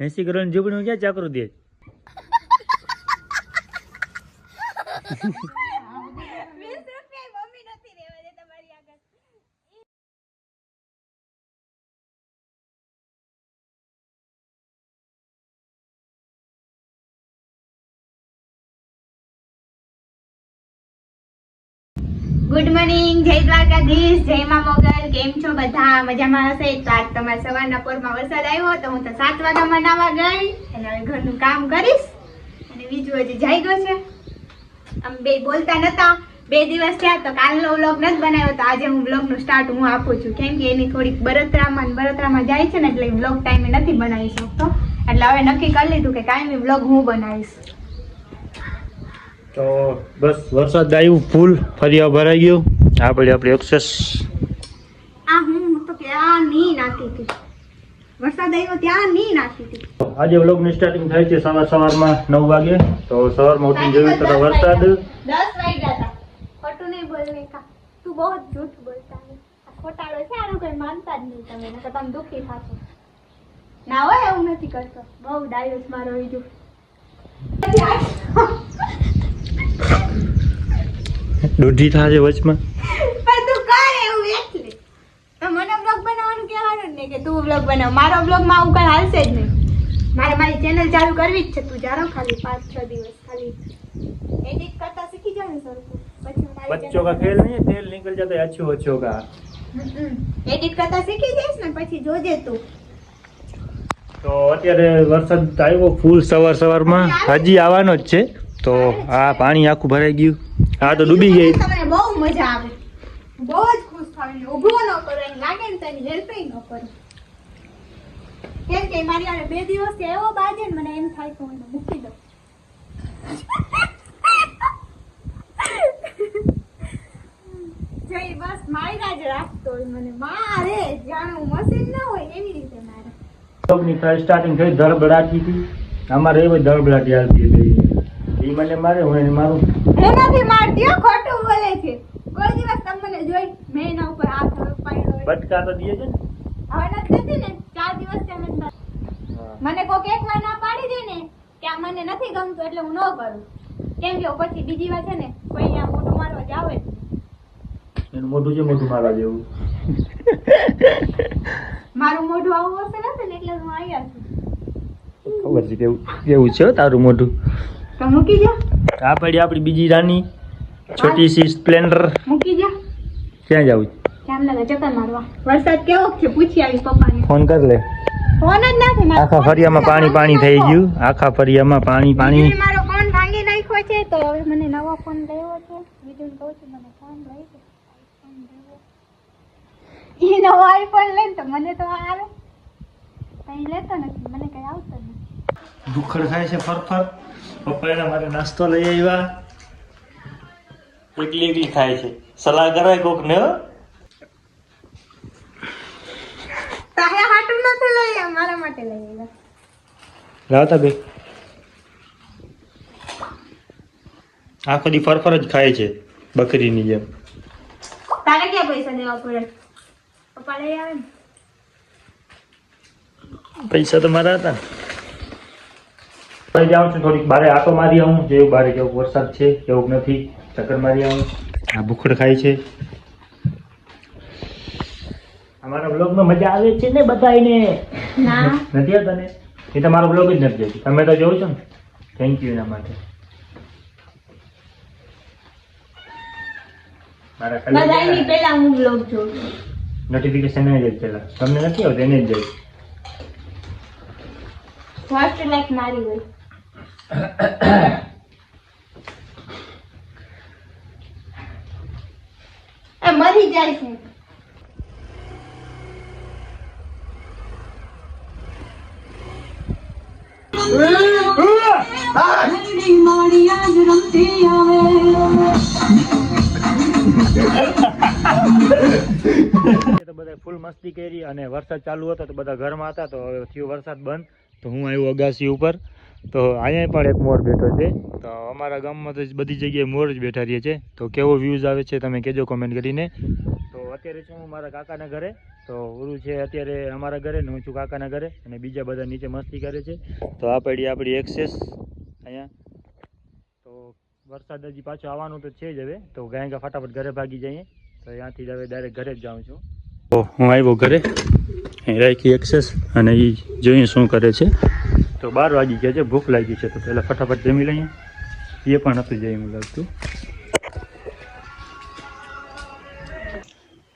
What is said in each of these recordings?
એસી કરોડ ઝૂંપડીમાં ક્યાં ચાકરું દે? જય દ્વારકાધીશ જય મા મોગલ, કેમ છો બધા? મજામાં હશે? તો આજ તમારા સવારના પોરમાં વરસાદ આવ્યો તો હું તો સાત વાગ્યામાં નાવા ગઈ અને હવે ઘરનું કામ કરીશ. અને બીજું હજી જાગ્યો છે. આમ બે બોલતા નતા. બે દિવસ થયા તો કાલનો વ્લોગ નથી બનાવ્યો, તો આજે હું વ્લોગનું સ્ટાર્ટ હું આપું છું. કેમ કે એની થોડીક બળતરામાં બળતરામાં જાય છે ને એટલે વ્લોગ ટાઈમે નથી બનાવી શકતો. એટલે હવે નક્કી કરી લીધું કે કાયમી વ્લોગ હું બનાવીશ. તો બસ વરસાદ આવ્યું, ફૂલ, ફરિયા ભરાઈ ગયું. આપણે આપણી એક્સેસ આ હું તો ક્યાં ની નાખી હતી. વરસાદ આવ્યો ત્યાં ની નાખી હતી. આજે વ્લોગની સ્ટાર્ટિંગ થાય છે સવાર સવારમાં નવ વાગે. તો સવારમાં ઉઠીને જોયું તો વરસાદ. દસ વાગ્યા હતા. ખોટું નહીં બોલને કા. તું બહુ જૂઠ બોલતા હે આ છે આનું કોઈ માનતા જ નહીં તમે. નકર તમે દુઃખી થાશો. ના હોય એવું નથી કરતો. બહુ ડાયસ મારો બીજું દોઢી થાય વચમાં પણ તું કર એવું એટલે તો મને બ્લોગ બનાવવાનું કહેવાનું જ નહીં કે તું બ્લોગ બનાવ મારો બ્લોગમાં આવું કઈ હાલશે જ નહીં મારે મારી ચેનલ ચાલુ કરવી જ છે તું જાણો ખાલી પાંચ છ દિવસ ખાલી એડિટ કરતા શીખી જાવ ને સરખું પછી હું મારી બચ્ચો કા ખેલ નહીં તેલ નિકલ જાતા है अच्छो अच्छो का એડિટ કરતા શીખી જઈશ ને પછી જોજે તું તો અત્યારે વરસાદ આવ્યો ફૂલ સવાર સવારમાં હજી આવવાનો જ છે તો આ પાણી આખું ભરાઈ ગયું આ તો ડૂબી ગઈ. તમને બહુ મજા આવે. બહુ જ ખુશ થઈને ઊભો ન કરે લાગે ને તને હેલ્પિંગ ન કરે. કેમ કે મારી આને બે દિવસથી એવો બાજે ને મને એમ થાય તો હું મૂકી દઉં. જો બસ માર્યા જ રાખતો હોય મને. મારે જાણે હું મશીન ના હોય એવી રીતે મારે. ની સ્ટાર્ટિંગ થઈ ધડબડાટી હતી. અમારે એવી ધડબડાટી આવતી હતી. એ મને મારે હું એને મારું. હું નથી ખોટું બોલે છે. કોઈ દિવસ તમને જોઈ મેં એના ઉપર હાથ પાડ્યો બટકા તો દે છે હવે નથી દેતી ને? ચાર દિવસ છે મને કોક એક વાર ના પાડી દે ને કે આ મને નથી ગમતું એટલે હું ન કરું. કેમ કે પછી બીજી વાર છે ને કોઈ અહીંયા મોટું મારવા જાવે. એનું મોઢું છે મોઢું મારવા જેવું? મારું મોઢું આવું હશે નથી ને એટલે હું આવ્યા છું. ખબર છે કેવું કેવું છે તારું મોઢું? તો મૂકી જા આ પડી આપણી બીજી રાની. છોટી સી સ્પ્લેન્ડર. મૂકી જા ક્યાં જાવું જામનગર ચક્કર મારવા. વરસાદ કેવો છે? પૂછી આવી પપ્પાને. ફોન કર લે. ફોન જ નથી મારો આખા ફરિયામાં પાણી પાણી થઈ ગયું. આખા ફરિયામાં પાણી પાણી. મારો ફોન ભાંગી નાખ્યો છે તો હવે મને નવો ફોન લેવો છે. બીજું કહું છું મને ફોન લઈ દે. આઈફોન ઈ નવો આઈફોન લે તો મને તો આવે. કઈ લેતો નથી મને કઈ આવતો નથી. દુખડ ખાય છે ફરફર. પપ્પા એના નાસ્તો લઈ આવ્યા. એકલી એકલી ખાય છે. સલાહ કરાય કોક ને હો? તારે નથી લઈ આવ્યા, માટે લઈ આવ્યા. લાવતા બે. આખો દી ફરફર જ ખાય છે બકરીની જેમ. તારે ક્યાં પૈસા દેવા પડે? પપ્પા લઈ આવે ને. પૈસા તો મારા હતા ને. જાઉં છું થોડીક બારે આટો મારી આવું જેવું બારે કેવું વરસાદ છે કેવું નથી. ચક્કર મારી આવું. આ ભૂખડ ખાય છે. અમારા બ્લોગમાં મજા આવે છે ને બધાને નથી આવતા એ તમારો બ્લોગ જ નથી જોતી તમે તો જોવો છો ને? થેન્ક યુ એના માટે. મારા પહેલા હું બ્લોગ જોઉં છું. નોટિફિકેશન જ પેલા તમને નથી આવતું એને જ જોઈ ફર્સ્ટ લાઈક મારી હોય એ મરી જાય તો બધા ફૂલ મસ્તી કરી અને વરસાદ ચાલુ હતો તો બધા ઘરમાં હતા તો હવે થયો વરસાદ બંધ. તો હું આવ્યો અગાસી ઉપર. તો અહીંયા પણ એક મોર બેઠો છે. તો અમારા ગામમાં તો બધી જગ્યાએ મોર જ બેઠા રહીએ છે. તો કેવો વ્યૂઝ આવે છે તમે કહેજો કોમેન્ટ કરીને. તો અત્યારે છું હું મારા કાકાના ઘરે. તો ઉરુ છે અત્યારે અમારા ઘરે ને હું છું કાકાના ઘરે અને બીજા બધા નીચે મસ્તી કરે છે. તો આ પડી આપણી એક્સેસ અહીંયા. તો વરસાદ હજી પાછો આવવાનું તો છે જ હવે. તો ગાય ગા ફટાફટ ઘરે ભાગી જઈએ. તો ત્યાંથી હવે ડાયરેક્ટ ઘરે જ જાઉં છું. તો હું આવ્યો ઘરે. રાખી એક્સેસ અને એ જોઈએ શું કરે છે. તો બાર વાગી ગયા છે ભૂખ લાગી છે તો પહેલાં ફટાફટ જમી લઈએ. એ પણ નતું જમી લાગતું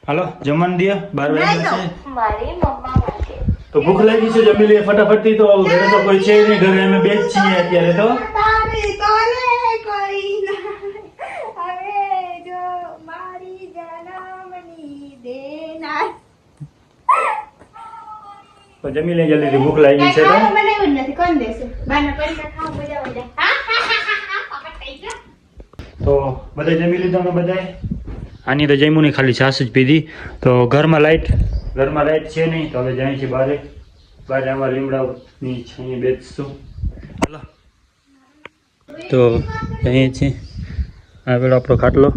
હાલો જમવાનું દે બાર વાગ્યા છે. તો ભૂખ લાગી છે જમી લઈએ ફટાફટથી તો ઘરે તો કોઈ છે નહીં ઘરે અમે બે જ છીએ અત્યારે તો. મારી જન્મની તો જમી લઈએ જલ્દી ભૂખ લાગી છે તો? મને એવું નથી કોણ દેશે? બાના પૈસા ખાવ મજા મજા તો બધા જમી લીધા અમે બધાએ આની તો જમ્યું નહીં ખાલી છાશ જ પીધી. તો ઘરમાં લાઈટ? ઘરમાં લાઈટ છે નહીં તો હવે જાય છે બારે. બારે આમાં લીમડાની છાંયે બેસશું. હલો. તો જઈએ છીએ આ પેલો આપણો ખાટલો.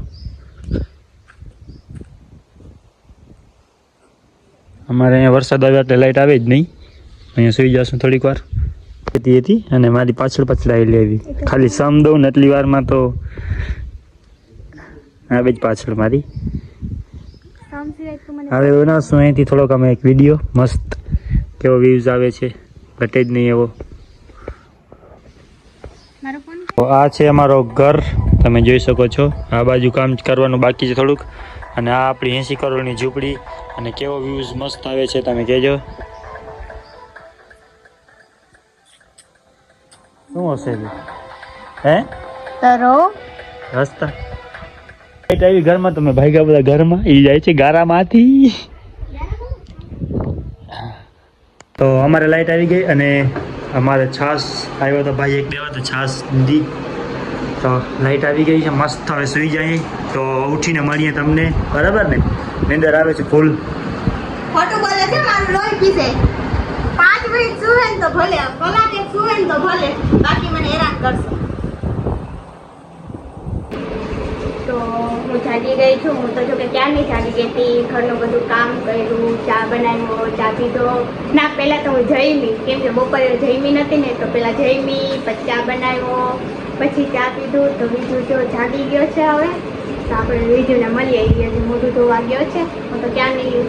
અમારે અહીંયા વરસાદ આવ્યો એટલે લાઈટ આવે જ નહીં. અહીંયા સુઈ જશું થોડીક વાર. હતી હતી અને મારી પાછળ પાછળ આવેલી આવી. ખાલી સમ દઉં ને એટલી વારમાં તો આવે જ પાછળ મારી. હવે બનાવશું અહીંથી થોડોક અમે એક વીડિયો મસ્ત કેવો વ્યૂઝ આવે છે. ઘટે જ નહીં એવો. આ છે અમારો ઘર. તમે જોઈ શકો છો. આ બાજુ કામ કરવાનું બાકી છે થોડુંક. અને આ આપણી એંસી કરોડની ઝૂંપડી અને કેવો વ્યૂઝ મસ્ત આવે છે તમે કહેજો. શું હશે? હે? તરો? રસ્તા. લાઈટ આવી ઘરમાં તમે ભાઈગા બધા ઘરમાં એ જાય છે ગારામાંથી. તો અમારે લાઈટ આવી ગઈ અને અમારે છાશ આવ્યો તો ભાઈ એક દેવા તો છાસ દીધી તો લાઇટ આવી ગઈ છે મસ્ત. હવે સુઈ જાય તો ઉઠીને મળીએ તમને. બરાબર ને? નીંદર આવે છે ફૂલ ખોટું બોલે છે મારું લોહી પીસે. પાંચ મિનિટ સુવે તો ભલે. કલાક સુવે તો ભલે. બાકી મને હેરાન કરશે. તો હું જાગી ગઈ છું. હું તો જો કે ક્યારની જાગી ગઈ હતી? ઘરનું બધું કામ કર્યું ચા બનાવ્યો ચા પીધો. ના પહેલાં તો હું જઈમી કેમ કે બપોરે જઈમી નથી ને તો પહેલાં જઈમી પછી ચા બનાવ્યો. પછી ચા પીધું તો બીજું જો જાગી ગયો છે હવે. તો આપણે બીજુને મળી આવી ગયા છે મોઢું ધોવા ગયો છે. હું તો ક્યાંની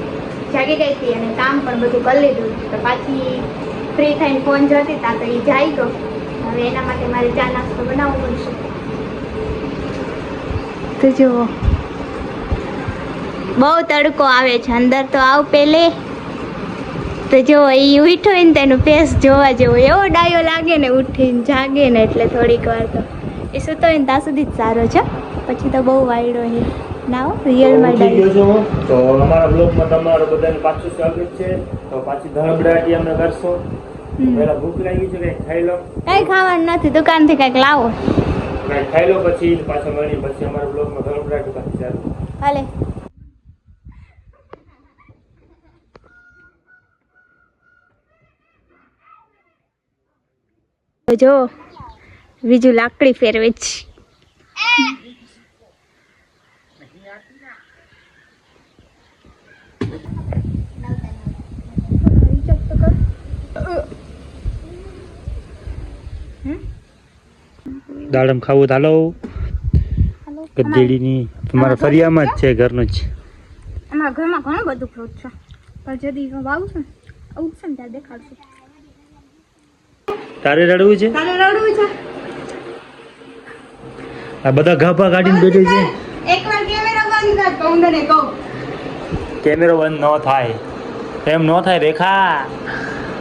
જાગી ગઈ હતી અને કામ પણ બધું કરી લીધું. તો પાછી ફ્રી થઈને ફોન જોતી તા તો એ જાય ગયો. હવે એના માટે મારે ચા નાસ્તો બનાવવો પડશે. તો જુઓ. બહુ તડકો આવે છે. અંદર તો આવ પેલે. તો જો એ ઉઠો ને તેનું ફેસ જોવા જેવો એવો ડાયો લાગે ને ઉઠીને જાગે ને એટલે થોડીક વાર તો. એ સૂતો હોય ને ત્યાં સુધી જ સારો છે. પછી તો બહુ વાયડો છે. ના રિયલમાં ડાયો ગયો છું હું. તો અમારા બ્લોગમાં તમારું બધાને પાછું સ્વાગત છે. તો પાછી ધડબડાટી અમે કરશો. હમ. ભૂખ લાગી છે કંઈક ખાઈ લો. કઈ ખાવાનું નથી દુકાનથી કંઈક લાવો. કંઈક ખાઈ લો પછી પાછા મળી પછી અમારા બ્લોગમાં ધડબડાટી પાછી ચાલુ. હાલે. જો બીજું લાકડી ફેરવે છે. દાડમ ખાવું તો હાલો. ગધેડીની તમારા ફરિયામાં જ છે ઘરનું જ અમારા ઘરમાં ઘણું બધું ફ્રૂટ છે. પણ જદી વાવું છે ને આવું છે ને ત્યારે દેખાડશું. તારે રડવું છે? તારે રડવું છે? આ બધા ગાભા કાઢીને બેઠે છે. એકવાર કેમેરા બંધ કર તો હું કેમેરો બંધ ન થાય. એમ ન થાય રેખા.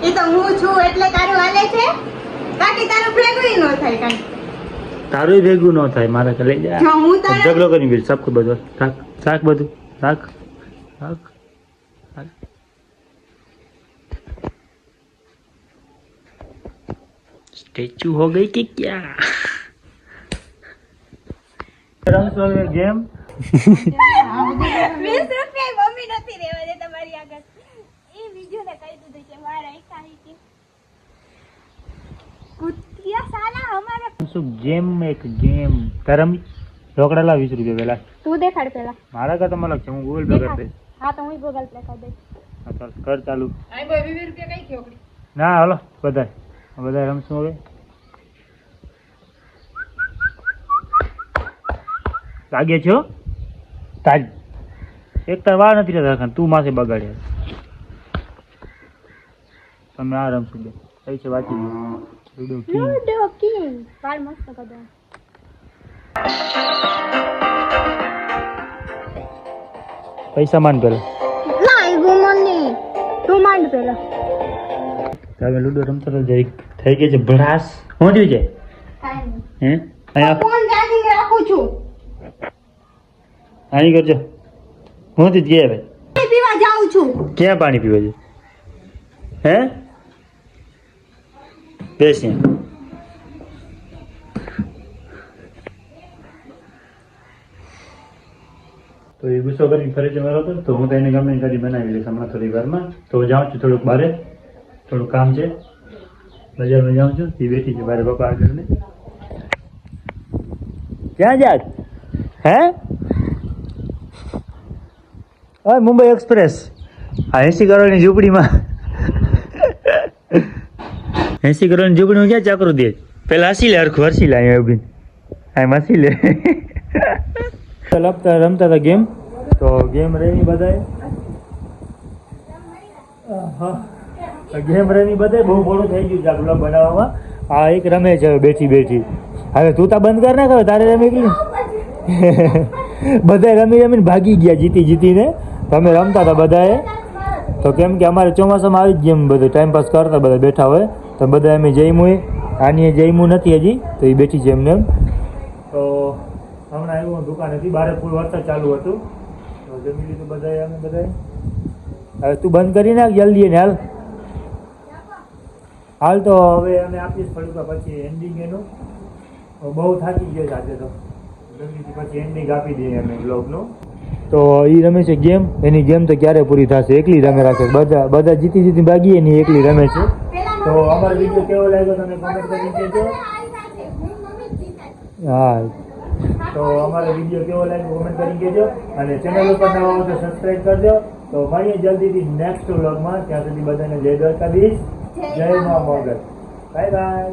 એ તો હું છું એટલે તારું હાલે છે? બાકી તારું ભેગું ન થાય કાંઈ. તારું ભેગું ન થાય મારે કે લઈ જા. હું તારે ઝઘડો કરી બીજું સબ બધું. રાખ રાખ બધું. રાખ રાખ. સ્ટેચ્યુ હો ગઈ કે ક્યાં રમશો હવે ગેમ મમ્મી નથી રહેવા દે તમારી આગળ એ બીજું ને કહી દીધું કે મારા એક ખાઈ કુતિયા સાલા અમારે શું ગેમ એક ગેમ ધરમ રોકડા લાવ વીસ રૂપિયા પેલા તું દેખાડ પેલા મારા કરતા અલગ છે હું ગૂગલ પે કરી દઈશ હા તો હું ગૂગલ પે કરી દઈશ હા, ચાલ, કર ચાલુ આઈ બોય 20 રૂપિયા કઈ કે ઓકડી ના હાલો બધાય બધાય રમશું હવે? લાગે છો? તાજ એક તાર વાર નથી રહેતા તું માથે બગાડ્યા તમે આ રમશું બે. કઈ છે વાંચી કિંગ મસ્ત કદા પૈસા માન પેલા મને તું માંડ પેલા તમે લુડો રમતા તો જરીક થઈ ગઈ છે ભડાસ. શું થયું છે હે? અહીંયા ફોન ચાર્જિંગ રાખું છું. આની કરજો. હું થી ગયા ભાઈ પાણી પીવા જાઉં છું. ક્યાં પાણી પીવા છે? હે? બેસી તો એ ગુસ્સો કરીને ફરી જવાનો હતો તો હું તો એને ગમે કરી બનાવી લઈશ હમણાં થોડી વારમાં. તો જાઉં છું થોડુંક બારે. થોડું કામ છે. બજારમાં જાઉં છું, તે બેઠી છે, મારે પપ્પા આગળ ને. ક્યાં જાત હે? હા મુંબઈ એક્સપ્રેસ. આ એસી કરોડની ઝૂંપડીમાં. એસી કરોડની ઝૂંપડીમાં ક્યાં ચાકરું દે? પેલા હસી લે, હરખું હસી લે અહીંયા ઊભી આમ હસી લે. રમતા રમતા હતા ગેમ? તો ગેમ રહી બધાએ ગેમ રમી બધે બહુ મોડું થઈ ગયું છે બ્લોગ બનાવવામાં. આ એક રમે છે બેઠી બેઠી. હવે તું તા બંધ કર ના કરો તારે રમી એકલી. બધા રમી રમીને ભાગી ગયા જીતી જીતીને. તમે રમતા હતા બધાએ. તો કેમ કે અમારે ચોમાસામાં આવી જ ગેમ બધું ટાઈમ પાસ કરતા બધા બેઠા હોય. તો બધા અમે જઈમું આની જઈમું નથી હજી, તો એ બેઠી છે એમને એમ. તો હમણાં આવ્યું દુકાન હતી બારે ફૂલ વરસાદ ચાલુ હતું. તો જમી લીધું બધાએ અમે બધાએ. હવે તું બંધ કરી નાખ જલ્દી ને હાલ. હાલ તો હવે અમે આપીશ થોડુંક પછી એન્ડિંગ એનું. બહુ થાકી ગયો છે આજે તો. પછી એન્ડિંગ આપી દઈએ અમે બ્લોગનું તો એ રમે છે ગેમ. એની ગેમ તો ક્યારે પૂરી થશે? એકલી રમે રાખે. બધા બધા જીતી જીતી ભાગી એની એકલી રમે છે. તો અમારો વીડિયો કેવો લાગ્યો તમે કોમેન્ટ કરી કહેજો હા. તો અમારો વીડિયો કેવો લાગ્યો કોમેન્ટ કરી કહેજો અને ચેનલ ઉપર નવા હોય તો સબસ્ક્રાઈબ કરજો. તો મળીએ જલ્દીથી નેક્સ્ટ વ્લોગમાં ત્યાં સુધી બધાને જય દ્વારકાધીશ. જય મા મોગલ બાય બાય